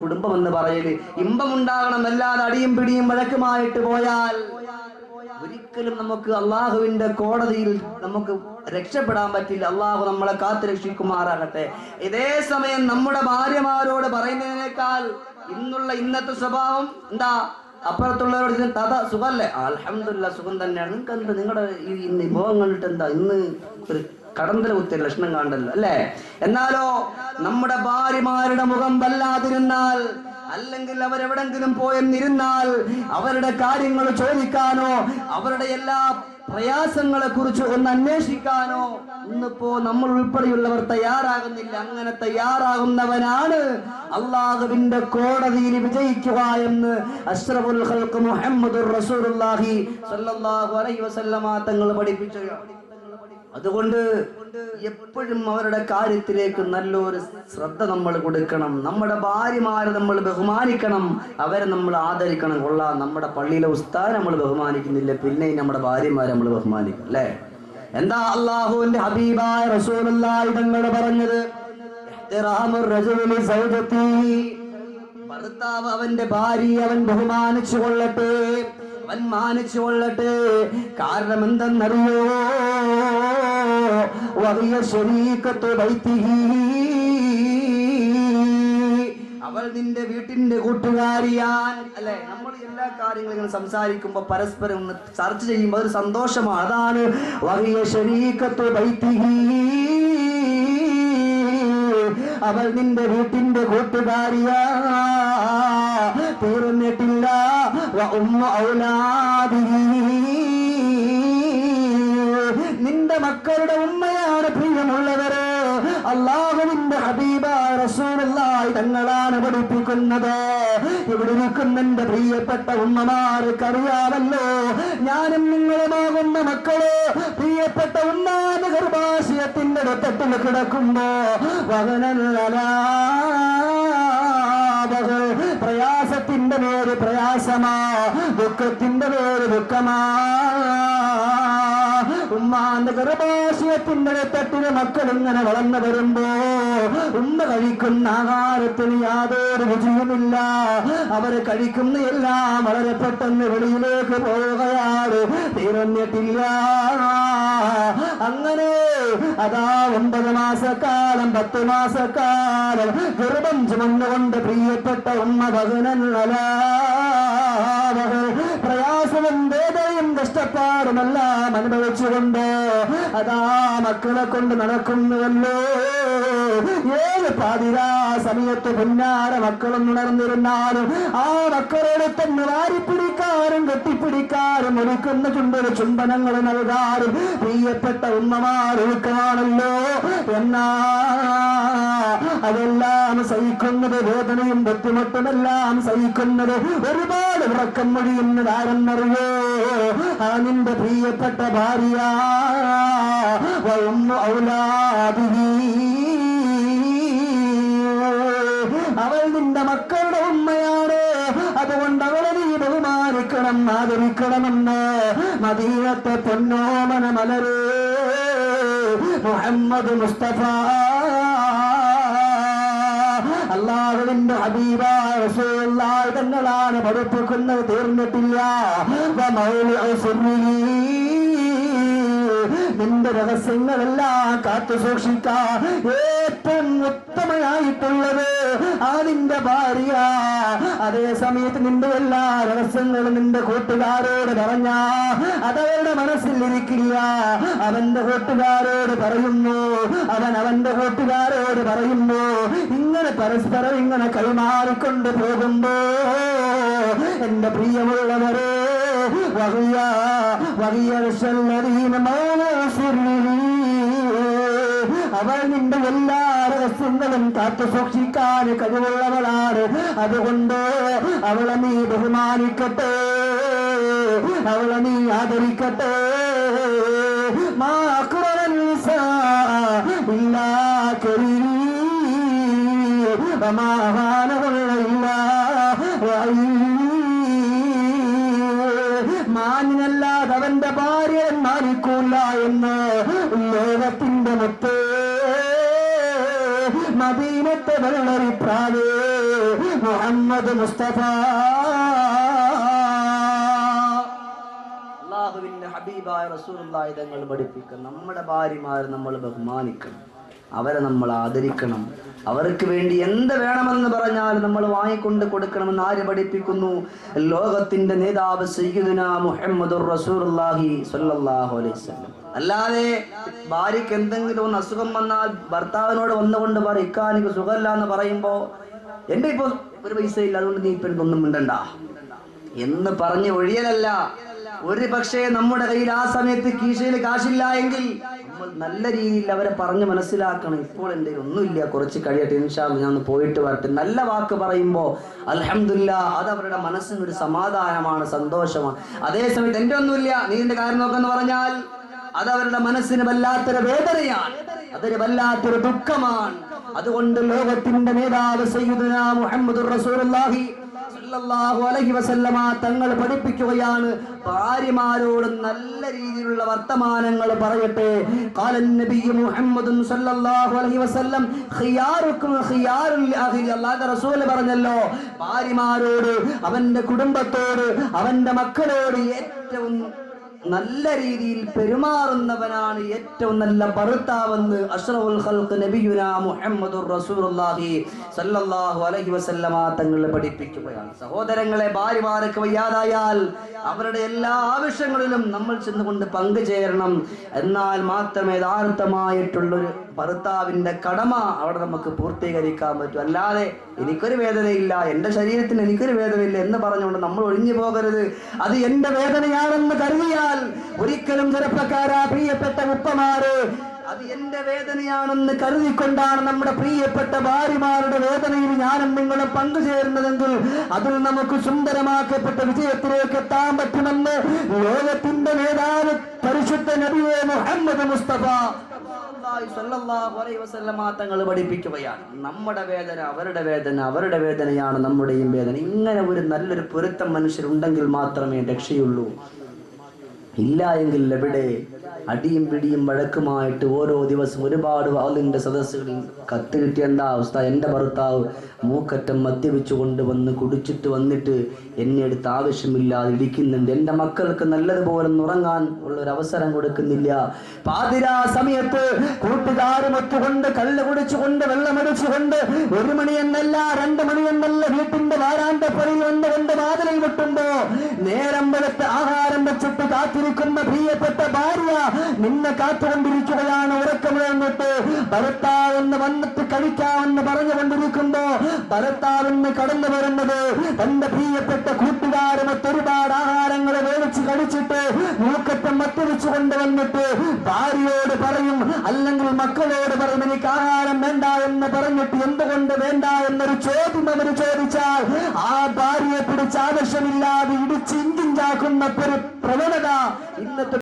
കുടുംബം എന്ന് പറയൽ ഇമ്പമുണ്ടാകണം അല്ലാതെ അടിയും പിടിയും വഴക്കുമായിട്ട് പോയാൽ ഒരിക്കലും നമുക്ക് അള്ളാഹുവിന്റെ കോടതിയിൽ നമുക്ക് രക്ഷപ്പെടാൻ പറ്റില്ല. അള്ളാഹു നമ്മളെ കാത്തു രക്ഷിക്കുമാറാകട്ടെ. ഇതേ സമയം നമ്മുടെ ഭാര്യമാരോട് പറയുന്നതിനേക്കാൾ ഇന്നുള്ള ഇന്നത്തെ സ്വഭാവം എന്താ? അപ്പുറത്തുള്ളവരോട് തഥ സുഖല്ലേ? അലഹമില്ല സുഖം തന്നെയാണ്. നിങ്ങൾക്ക് നിങ്ങളുടെ ഈ ഇന്ന് കണ്ടിട്ട് എന്താ? ഇന്ന് കടന്തല കുത്തിയ ലക്ഷണം കാണണ്ടല്ലോ അല്ലേ? എന്നാലോ നമ്മുടെ ഭാര്യമാരുടെ മുഖം വല്ലാതിരുന്നാൽ അല്ലെങ്കിൽ അവരെവിടെങ്കിലും പോയെന്നിരുന്നാൽ അവരുടെ കാര്യങ്ങൾ ചോദിക്കാനോ അവരുടെ എല്ലാ പ്രയാസങ്ങളെ കുറിച്ച് ഒന്ന് അന്വേഷിക്കാനോ ഇന്നിപ്പോ നമ്മൾ ഉൾപ്പെടെയുള്ളവർ തയ്യാറാകുന്നില്ല. അങ്ങനെ തയ്യാറാകുന്നവനാണ് അള്ളാഹുവിന്റെ കോടതിയിൽ വിജയിക്കുക എന്ന് അഷ്റഫുൽ മുഹമ്മദ് റസൂലുള്ളാഹി സ്വല്ലല്ലാഹു അലൈഹി വസല്ലമ തങ്ങൾ പഠിപ്പിച്ചു അതുകൊണ്ട് എപ്പോഴും അവരുടെ കാര്യത്തിലേക്ക് നല്ലൊരു ശ്രദ്ധ നമ്മൾ കൊടുക്കണം. നമ്മുടെ ഭാര്യമാരെ നമ്മൾ ബഹുമാനിക്കണം. അവരെ നമ്മൾ ആദരിക്കണം. കൊള്ളാം. നമ്മുടെ പള്ളിയിലെ ഉസ്താദ് നമ്മൾ ബഹുമാനിക്കുന്നില്ല. പിന്നെയും നമ്മുടെ ഭാര്യമാരെ നമ്മൾ ബഹുമാനിക്കും അല്ലേ? എന്താ അള്ളാഹുവിന്റെ ഹബീബായ റസൂലുള്ളാഹി തങ്ങൾ പറഞ്ഞത്? ഭർത്താവ് അവന്റെ ഭാര്യ അവൻ ബഹുമാനിച്ചു കൊള്ളട്ടെ. അവൻ മാനിച്ചു കൊള്ളട്ടെ കാരണം എന്തെന്നറിയോ വലിയ വൈത്തിഹി അവൾ നിന്റെ വീട്ടിന്റെ കൂട്ടുകാരിയാൻ. അല്ലെ? നമ്മൾ എല്ലാ കാര്യങ്ങളും ഇങ്ങനെ സംസാരിക്കുമ്പോ പരസ്പരം ചർച്ച ചെയ്യുമ്പോൾ ഒരു സന്തോഷമാണ്. അതാണ് വലിയ ശരീക്കത്ത് വൈത്തിഹി അവൾ നിന്റെ വീട്ടിന്റെ കൂട്ടുകാരിയാ. തീർന്നിട്ടില്ല. ഉമ്മ. നിന്റെ മക്കളുടെ ഉമ്മയാണ് പ്രിയമുള്ളവര്. അള്ളാഹുവിന്റെ ഹബീബ റസൂലുള്ളാഹി തങ്ങളാണ് പഠിപ്പിക്കുന്നത്. ഇവിടെ ഇരിക്കുന്ന എന്റെ പ്രിയപ്പെട്ട ഉമ്മമാർക്കറിയാമല്ലോ ഞാനും നിങ്ങളുമാകുന്ന മക്കൾ പ്രിയപ്പെട്ട ഉമ്മാന ഗർഭാശയത്തിന്റെ രക്തത്തിൽ കിടക്കുമ്പോ വകനല്ലാ പ്രയാസത്തിന്റെ പേര് പ്രയാസമാ ദുഃഖത്തിന്റെ പേര് ദുഃഖമാ. ഉമ്മാന്റെ ഗർഭാശയത്തിന്റെ തട്ടിന് മക്കൾ ഇങ്ങനെ വളർന്നു വരുമ്പോ ഉമ്മ കഴിക്കുന്ന ആഹാരത്തിന് യാതൊരു രുചിയുമില്ല. അവർ കഴിക്കുന്ന എല്ലാം വളരെ പെട്ടെന്ന് വെളിയിലേക്ക് പോവുകയാണ്. തീർന്നിട്ടില്ല അങ്ങനെ അതാ ഒമ്പത് മാസക്കാലം പത്ത് മാസക്കാലം. ഗർഭം ചുമന്നുകൊണ്ട് പ്രിയപ്പെട്ട ഉമ്മ ഭഗനല്ല പ്രയാസവും വേദനയും കഷ്ടപ്പാടുമെല്ലാം അനുഭവിച്ചുകൊണ്ട് അതാ മക്കളെ കൊണ്ട് നടക്കുന്നുവല്ലോ. ഏത് പാതിരാ സമയത്ത് പുന്നാര മക്കളും ഉണർന്നിരുന്നാലും ആ മക്കളോട് തന്നെ വാരിപ്പിടിക്കാനും കെട്ടിപ്പിടിക്കാനും ഒരുക്കുന്ന ചുണ്ടൊരു ചുംബനങ്ങൾ നൽകാനും പ്രിയപ്പെട്ട ഉമ്മമാർ ഒരുക്കമാണല്ലോ. എന്നാ അതെല്ലാം സഹിക്കുന്നത് വേദനയും ബുദ്ധിമുട്ടുമെല്ലാം സഹിക്കുന്നത് ഒരുപാട് ഉറക്കം മൊഴിയുന്നത് ആരെന്നറിയോ ആ നിന്റെ പ്രിയപ്പെട്ട ഭാര്യ വഉമ്മു ആദരിക്കണമെന്ന് മദീനത്തെ പൊന്നോമന മലരേ മുഹമ്മദ് മുസ്തഫ. അള്ളാഹുവിന്റെ ഹബീബ റസൂലുള്ളാഹി തങ്ങളാണ് പഠിപ്പിക്കുന്നത് തീർന്നിട്ടില്ല. നിന്റെ രഹസ്യങ്ങളെല്ലാം കാത്തു സൂക്ഷിക്കാൻ ഏറ്റവും ഉത്തമയായിട്ടുള്ളത് ആ നിന്റെ ഭാര്യ. അതേ സമയത്ത് നിന്റെ എല്ലാ രഹസ്യങ്ങളും നിന്റെ കൂട്ടുകാരോട് പറഞ്ഞ അതവരുടെ മനസ്സിൽ ഇരിക്കില്ല അവന്റെ കൂട്ടുകാരോട് പറയുന്നു അവൻ അവന്റെ കൂട്ടുകാരോട് പറയുന്നു ഇങ്ങനെ പരസ്പരം ഇങ്ങനെ കൈമാറിക്കൊണ്ട് പോകുമ്പോ എന്റെ പ്രിയമുള്ളവരെ വഹിയ വഹിയ വിശ്വല്ലതീന അവൾ നിന്റെ എല്ലാ രഹസ്യങ്ങളും കാത്തു സൂക്ഷിക്കാൻ കഴിവുള്ളവളാണ്. അതുകൊണ്ട് അവളെ നീ ബഹുമാനിക്കട്ടെ. അവളെ നീ ആദരിക്കട്ടെ. മാനിനല്ലാതെ അവന്റെ ഭാര്യ മാനിക്കൂല എന്ന് മദീനത്തെ പ്രാവേ മുഹമ്മദ് മുസ്തഫ. അള്ളാഹുവിന്റെ ഹബീബായ റസൂലുള്ളാഹി തങ്ങൾ പഠിപ്പിക്കും നമ്മുടെ ഭാര്യമാരെ നമ്മൾ ബഹുമാനിക്കണം. അവരെ നമ്മൾ ആദരിക്കണം. അവർക്ക് വേണ്ടി എന്ത് വേണമെന്ന് പറഞ്ഞാൽ നമ്മൾ വാങ്ങിക്കൊണ്ട് കൊടുക്കണമെന്ന് ആര് പഠിപ്പിക്കുന്നു? ലോകത്തിന്റെ നേതാവ് അല്ലാതെ ഭാര്യയ്ക്ക് എന്തെങ്കിലും ഒന്ന് അസുഖം വന്നാൽ ഭർത്താവിനോട് വന്നുകൊണ്ട് പറ ഇക്കാനിക്ക് സുഖമില്ല എന്ന് പറയുമ്പോ എന്റെ ഇപ്പൊ ഒരു പൈസ ഇല്ല അതുകൊണ്ട് നീ ഇപ്പൊ ഒന്നും മിണ്ടണ്ട. എന്ന് പറഞ്ഞ് ഒഴിയലല്ല. ഒരു പക്ഷേ നമ്മുടെ കയ്യിൽ ആ സമയത്ത് കീശയിൽ കാശില്ല എങ്കിൽ നമ്മൾ നല്ല രീതിയിൽ അവരെ പറഞ്ഞ് മനസ്സിലാക്കണം. ഇപ്പോൾ എന്റെ ഒന്നുമില്ല കുറച്ച് കഴിയട്ടെ ഇൻഷാൽ ഞാൻ പോയിട്ട് വരട്ടെ. നല്ല വാക്ക് പറയുമ്പോൾ അലഹമില്ല അത് അവരുടെ മനസ്സിനൊരു സമാധാനമാണ് സന്തോഷമാണ്. അതേ സമയത്ത് എന്റെ ഒന്നുമില്ല നീ എന്റെ കാര്യം നോക്കെന്ന് പറഞ്ഞാൽ അത് അവരുടെ മനസ്സിന് വല്ലാത്തൊരു വേദനയാണ്. അതൊരു വല്ലാത്തൊരു ദുഃഖമാണ്. അതുകൊണ്ട് ലോകത്തിന്റെ നേതാവ് സയ്യിദുന മുഹമ്മദ് റസൂലുള്ളാഹി സല്ലല്ലാഹു അലൈഹി വസല്ലമ തങ്ങൾ പഠിപ്പിക്കുകയാണ്. ഭാര്യമാരോട് നല്ല രീതിയിലുള്ള വർത്തമാനങ്ങൾ പറയട്ടെ. ഖാലൻ നബിയ്യു മുഹമ്മദുൻ സല്ലല്ലാഹു അലൈഹി വസല്ലം ഖിയാറുക്കും ഖിയാറുൽ അഹ്ലി. അല്ലാഹു റസൂൽ പറഞ്ഞല്ലോ ഭാര്യമാരോട് അവന്റെ കുടുംബത്തോട് അവന്റെ മക്കളോട് ഏറ്റവും നല്ല രീതിയിൽ പെരുമാറുന്നവനാണ് ഏറ്റവും നല്ല ഭർത്താവെന്ന് അഷ്റഫുൽ ഖൽഖ് നബിയുന മുഹമ്മദുർ റസൂലുള്ളാഹി സല്ലല്ലാഹു അലൈഹി വസല്ലമ തങ്ങൾ പഠിപ്പിക്കുകയാണ്. സഹോദരങ്ങളെ ഭാര്യമാരൊക്കെ വയ്യാതായാൽ അവരുടെ എല്ലാ ആവശ്യങ്ങളിലും നമ്മൾ ചെന്നുകൊണ്ട് പങ്കുചേരണം. എന്നാൽ മാത്രമേ യഥാർത്ഥമായിട്ടുള്ളൊരു ഭർത്താവിന്റെ കടമ അവിടെ നമുക്ക് പൂർത്തീകരിക്കാൻ പറ്റൂ. അല്ലാതെ എനിക്കൊരു വേദനയില്ല എന്റെ ശരീരത്തിന് എനിക്കൊരു വേദനയില്ല എന്ന് പറഞ്ഞുകൊണ്ട് നമ്മൾ ഒഴിഞ്ഞു പോകരുത്. അത് എന്റെ വേദനയാണെന്ന് കരുതിയാൽ ഒരിക്കലും ചെറുപ്പക്കാരാ പ്രിയപ്പെട്ട ഉപ്പമാര് അത് എന്റെ വേദനയാണെന്ന് കരുതിക്കൊണ്ടാണ് നമ്മുടെ പ്രിയപ്പെട്ട ഭാര്യമാരുടെ വേദനയിൽ ഞാനും നിങ്ങളും പങ്കുചേരുന്നതെങ്കിൽ അതിൽ നമുക്ക് സുന്ദരമാക്കപ്പെട്ട വിജയത്തിലേക്ക് എത്താൻ പറ്റുമെന്ന് ലോകത്തിന്റെ നേതാവ് പരിശുദ്ധ നബിയെ മുഹമ്മദ് മുസ്തഫ തങ്ങൾ പഠിപ്പിക്കുകയാണ്. നമ്മുടെ വേദന അവരുടെ വേദന അവരുടെ വേദനയാണ് നമ്മുടെയും വേദന. ഇങ്ങനെ ഒരു നല്ലൊരു പൊരുത്തം മനുഷ്യരുണ്ടെങ്കിൽ മാത്രമേ രക്ഷയുള്ളൂ. ഇല്ല എങ്കിൽ എവിടെ? അടിയും പിടിയും വഴക്കുമായിട്ട് ഓരോ ദിവസം ഒരുപാട് വാളിന്റെ സദസ്സുകളിൽ. കത്ത് കിട്ടിയണ്ട അവസ്ഥ? എന്റെ ഭർത്താവ് മൂക്കറ്റം മദ്യപിച്ചു കൊണ്ടുവന്ന് കുടിച്ചിട്ട് വന്നിട്ട് എന്നെ എടുത്ത് ആവശ്യമില്ലാതെ ഇരിക്കുന്നുണ്ട്. എന്റെ മക്കൾക്ക് നല്ലതുപോലെ ഉറങ്ങാൻ ഉള്ള ഒരു അവസരം കൊടുക്കുന്നില്ല. പാതിരാ സമയത്ത് കൂട്ടുകാരും ഒത്തുകൊണ്ട് കല്ല് കുടിച്ചുകൊണ്ട് വെള്ളമടിച്ചുകൊണ്ട് ഒരു മണി എന്നല്ല രണ്ട് മണി എന്നല്ല വീട്ടിന്റെ വാരാന്തപ്പടിയിൽ വന്നുകൊണ്ട് വാതിലിൽ വിട്ടുമ്പോ നേരം വെളുത്ത് ആഹാരം വെച്ചിട്ട് കാത്തിരിക്കുന്ന പ്രിയപ്പെട്ട ഭാര്യ നിന്നെ കാത്തുകൊണ്ടിരിക്കുകയാണ് ഉറക്കമിഴന്നിട്ട് ഭരത്താവെന്ന് വന്നിട്ട് കഴിക്കാമെന്ന് പറഞ്ഞുകൊണ്ടിരിക്കുമ്പോ ഭരത്താവെന്ന് കടന്നു വരുന്നത് തന്റെ പ്രിയപ്പെട്ട കൂട്ടുകാരുമൊത്ത് ഒരുപാട് ആഹാരങ്ങൾ വേവിച്ച് കഴിച്ചിട്ട് മൂക്കറ്റം മറ്റൊഴിച്ചു കൊണ്ടുവന്നിട്ട് ഭാര്യയോട് പറയും അല്ലെങ്കിൽ മക്കളോട് പറയും എനിക്ക് ആഹാരം വേണ്ട എന്ന് പറഞ്ഞിട്ട് എന്തുകൊണ്ട് വേണ്ട എന്നൊരു ചോദ്യം അവർ ചോദിച്ചാൽ ആ ഭാര്യയെ പിടിച്ച് ആവശ്യമില്ലാതെ ഇടിച്ച് ഇഞ്ചിഞ്ചാക്കുന്ന ഒരു പ്രവണത ഇന്നത്തെ